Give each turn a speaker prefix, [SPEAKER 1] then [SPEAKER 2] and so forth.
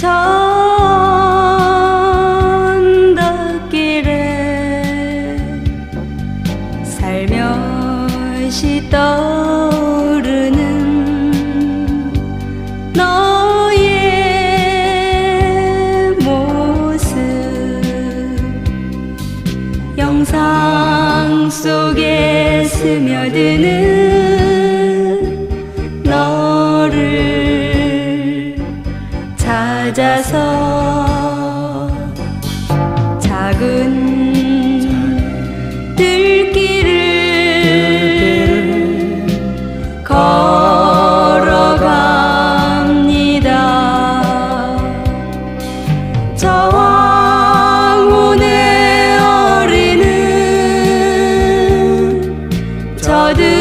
[SPEAKER 1] 전덕길에 살며시 떠오르는 너의 모습 영상 속에 스며드는 찾아서 작은 들기를 걸어갑니다. 저들